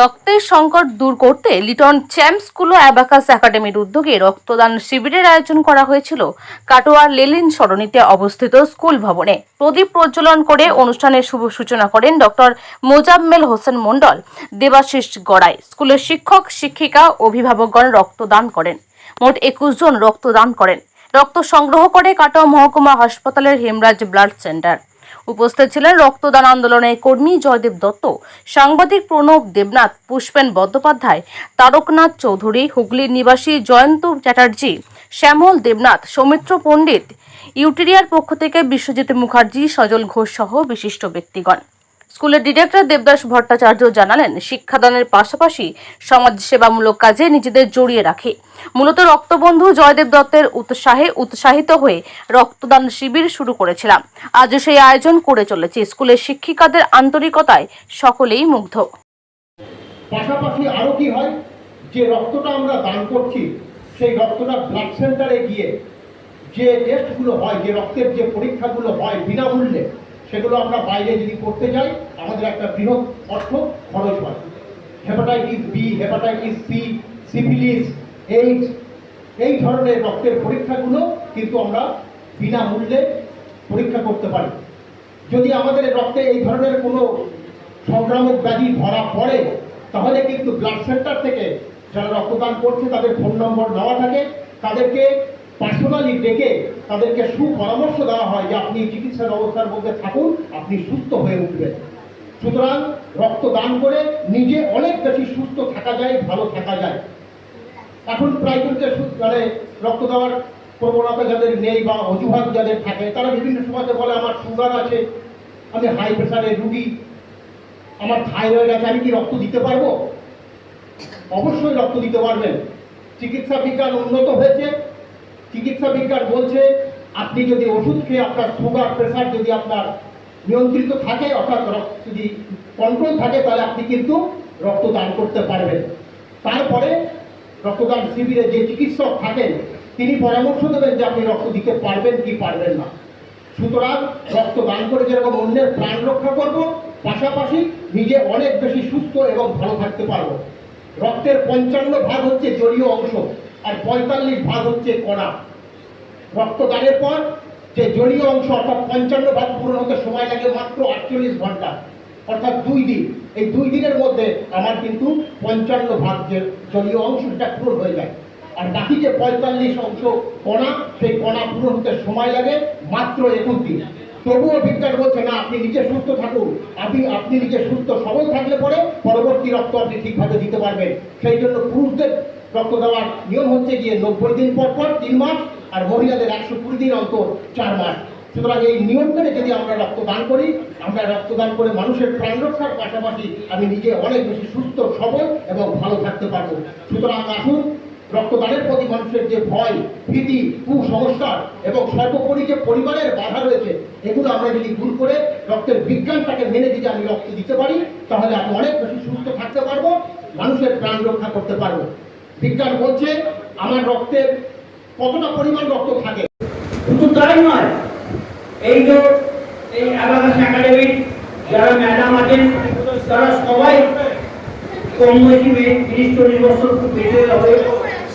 রক্তের সংকট দূর করতে লিটন চ্যাম্প স্কুল ও অ্যাবাকাস একাডেমির উদ্যোগে রক্তদান শিবিরের আয়োজন করা হয়েছিল। কাটোয়ার লেলিন সরণিতে অবস্থিত স্কুল ভবনে। প্রদীপ প্রজ্বলন করে অনুষ্ঠানের শুভ সূচনা করেন ডক্টর মোজাম্মেল হোসেন মণ্ডল। দেবাশিস গড়াই, স্কুলের শিক্ষক, শিক্ষিকা, অভিভাবকগণ রক্তদান করেন। মোট একুশ জন রক্তদান করেন। রক্ত সংগ্রহ করে কাটোয়া মহকুমা হাসপাতালের হেমরাজ ব্লাড সেন্টার। উপস্থিত ছিলেন রক্তদান আন্দোলনের কর্মী জয়দেব দত্ত, সাংবাদিক প্রণব দেবনাথ, পুষ্পেন বন্দ্যোপাধ্যায়, তারকনাথ চৌধুরী, হুগলির নিবাসী জয়ন্ত চ্যাটার্জি, শ্যামল দেবনাথ, সৌমিত্র পণ্ডিত, ইউটেরিয়ার পক্ষ থেকে বিশ্বজিৎ মুখার্জি, সজল ঘোষ সহ বিশিষ্ট ব্যক্তিগণ। স্কুলের ডিরেক্টর দেবদাস ভট্টাচার্য জানালেন, শিক্ষাদানের পাশাপাশি সমাজসেবামূলক কাজে নিজেদের জড়িয়ে রাখে। মূলত রক্তবন্ধু জয়দেব দত্তের উৎসাহে উৎসাহিত হয়ে রক্তদান শিবির শুরু করেছিলাম। আজ সেই আয়োজন করে চলেছে স্কুলের শিক্ষিকাদের আন্তরিকতায় সকলেই মুগ্ধ। পাশাপাশি কি হয়, যে রক্তটা আমরা দান করছি, সেই রক্তটা ব্লাড সেন্টারে গিয়ে যে টেস্টগুলো হয়, যে রক্তের যে পরীক্ষাগুলো হয় বিনামূল্যে সেগুলো আমরা বাইরে যদি করতে যাই, আমাদের একটা বৃহৎ অর্থ খরচ হয়। Hepatitis B hepatitis C syphilis AIDS এই ধরনের রক্তের পরীক্ষাগুলো কিন্তু আমরা বিনামূল্যে পরীক্ষা করতে পারি। যদি আমাদের রক্তে এই ধরনের কোনো সংক্রামক ব্যাধি ধরা পড়ে, তাহলে কিন্তু ব্লাড সেন্টার থেকে যারা রক্তদান করছে, তাদের ফোন নম্বর নেওয়া থাকে। তাদেরকে পার্সোনালি ডেকে তাদেরকে সুপরামর্শ দেওয়া হয় যে আপনি চিকিৎসা ব্যবস্থার মধ্যে থাকুন, আপনি সুস্থ হয়ে উঠবেন। সুতরাং রক্তদান করে নিজে অনেক বেশি সুস্থ থাকা যায়, ভালো থাকা যায়। এখন প্রাইভেটে মানে রক্ত দেওয়ার প্রবণতা যাদের নেই বা অজুহাত যাদের থাকে, তারা বিভিন্ন সময়তে বলে, আমার সুগার আছে, আমি হাই প্রেশারের রুগী, আমার থাইরয়েড আছে, আমি কি রক্ত দিতে পারব? অবশ্যই রক্ত দিতে পারবেন। চিকিৎসা বিজ্ঞান উন্নত হয়েছে চিকিৎসা বিজ্ঞান বলছে, আপনি যদি ওষুধ খেয়ে আপনার সুগার প্রেশার যদি আপনার নিয়ন্ত্রিত থাকে, অর্থাৎ রক্ত যদি কন্ট্রোল থাকে, তাহলে আপনি কিন্তু রক্ত দান করতে পারবেন। তারপরে রক্তদান শিবিরে যে চিকিৎসক থাকেন, তিনি পরামর্শ দেবেন যে আপনি রক্ত দিতে পারবেন কি পারবেন না। সুতরাং রক্ত দান করে যেরকম অন্যের প্রাণ রক্ষা করব, পাশাপাশি নিজে অনেক বেশি সুস্থ এবং ভালো থাকতে পারব। রক্তের পঞ্চান্ন ভাগ হচ্ছে জলীয় অংশ। আর পঁয়তাল্লিশ ভাগ হচ্ছে কণা। রক্তদানের পর যে জলীয় অংশ অর্থাৎ পঞ্চান্ন ভাগ পূরণ হতে সময় লাগে মাত্র আটচল্লিশ ঘণ্টা, অর্থাৎ দুই দিন। এই দুই দিনের মধ্যে আমার কিন্তু পঞ্চান্ন ভাগ যে জলীয় অংশটা পূরণ হয়ে যায়। আর বাকি যে পঁয়তাল্লিশ অংশ কণা, সেই কণা পূরণ হতে সময় লাগে মাত্র একুশ দিন। তবুও বিজ্ঞান বলছে, না, আপনি নিজে সুস্থ থাকুন। আপনি আপনি নিজে সুস্থ সবল থাকলে পরে পরবর্তী রক্ত আপনি ঠিকভাবে দিতে পারবেন। সেই জন্য পুরুষদের রক্ত দেওয়ার নিয়ম হচ্ছে গিয়ে নব্বই দিন পর পর তিন মাস, আর মহিলাদের একশো কুড়ি দিন অন্তর চার মাস। সুতরাং এই নিয়ম মেনে যদি আমরা রক্তদান করি, আমরা রক্তদান করে মানুষের প্রাণ রক্ষার পাশাপাশি আমি নিজে অনেক বেশি সুস্থ, সবল এবং ভালো থাকতে পারব। সুতরাং আসুন, রক্তদানের প্রতি মানুষের যে ভয়, ভীতি, কুসংস্কার এবং সর্বোপরি যে পরিবারের বাধা রয়েছে, এগুলো আমরা যদি দূর করে রক্তের বিজ্ঞানটাকে মেনে যদি আমি রক্ত দিতে পারি, তাহলে আমি অনেক বেশি সুস্থ থাকতে পারব, মানুষের প্রাণ রক্ষা করতে পারব। বিজ্ঞান বলছে আমার রক্তের কতটা পরিমাণ রক্ত থাকে। শুধু তাই নয়। এই যে এই আবাকাশ একাডেমির যারা ম্যাডাম আছেন, তারা সবাই কম বয়সী তিরিশ চল্লিশ বছর খুব বেশি হবে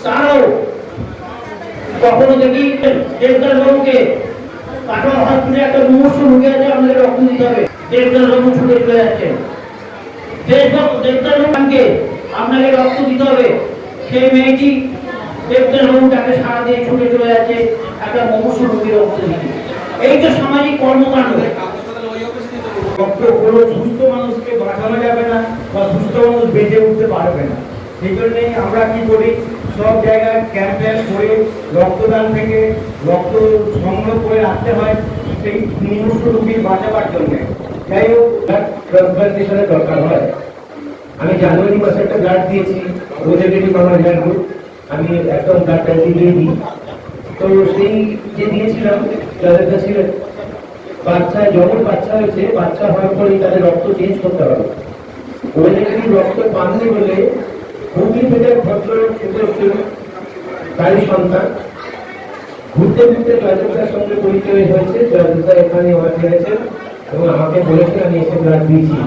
তারাও কখনো দেখি দেবদার বাবুকে কাটোয়া হসপিটালে একটা মুমূর্ষ রুগী আছে আমাদের রক্ত দিতে হবে। দেবদার বাবু ছুটে চলে যাচ্ছেন। দেবদার বাবুকে আপনাকে রক্ত দিতে হবে। সেই মেয়েটি দেবদার বাবু তাকে সারা দিয়ে ছুটে চলে যাচ্ছে একটা মুমূর্ষ রুগীর এই তো সামাজিক কর্মকাণ্ড। কোনো সুস্থ মানুষকে বাঁচানো যাবে না বা সুস্থ মানুষ বেঁচে উঠতে পারবে না। সেই জন্যেই আমরা কি করি? সব জায়গায় ক্যাম্পেন করে রক্তদান থেকে রক্ত সংগ্রহ করে রাখতে হয় সেই মুমূর্ষ রোগীর বাঁচাবার জন্য। যাই হোক ট্রান্সপ্লান্টেশনের দরকার হয়। আমি জানুয়ারি মাসে একটা গার্ড দিয়েছি রোজেগেটিভ আমার গ্রুপ আমি একদম গার্ডটা দিয়ে দিই। তো সেই যে দিয়েছিলাম যাদের কাছে বাচ্চা, যখন বাচ্চা হয়েছে, বাচ্চা হওয়ার পরে তাদের রক্ত চেঞ্জ করতে হবে। ওই রক্ত পাননি বলে হুগলি থেকে এসেছিল তারই সন্তান। ঘুরতে ঘুরতে জয়দেবদার সঙ্গে পরিচয় হয়েছে। জয়দেবদা এখানে ফিরেছেন এবং আমাকে বলেছে আমি এসে ব্লাড দিয়েছি।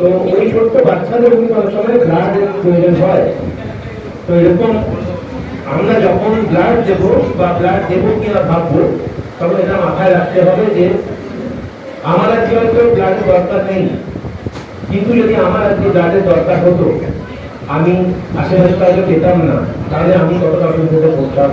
তো ওই ছোট্ট বাচ্চাদের কিন্তু অনেক সময় ব্লাডের প্রয়োজন হয়। তো এরকম আমরা যখন ব্লাড দেবো বা ব্লাড দেবো কিনা ভাববো, তখন এটা মাথায় রাখতে হবে যে আমার আজকে হয়তো ব্লাডের দরকার নেই। কিন্তু যদি আমার আজকে ব্লাডের দরকার হতো, আমি আশেপাশে কাউকে পেতাম না, তাহলে আমি কতটা অসুবিধাতে পড়তাম।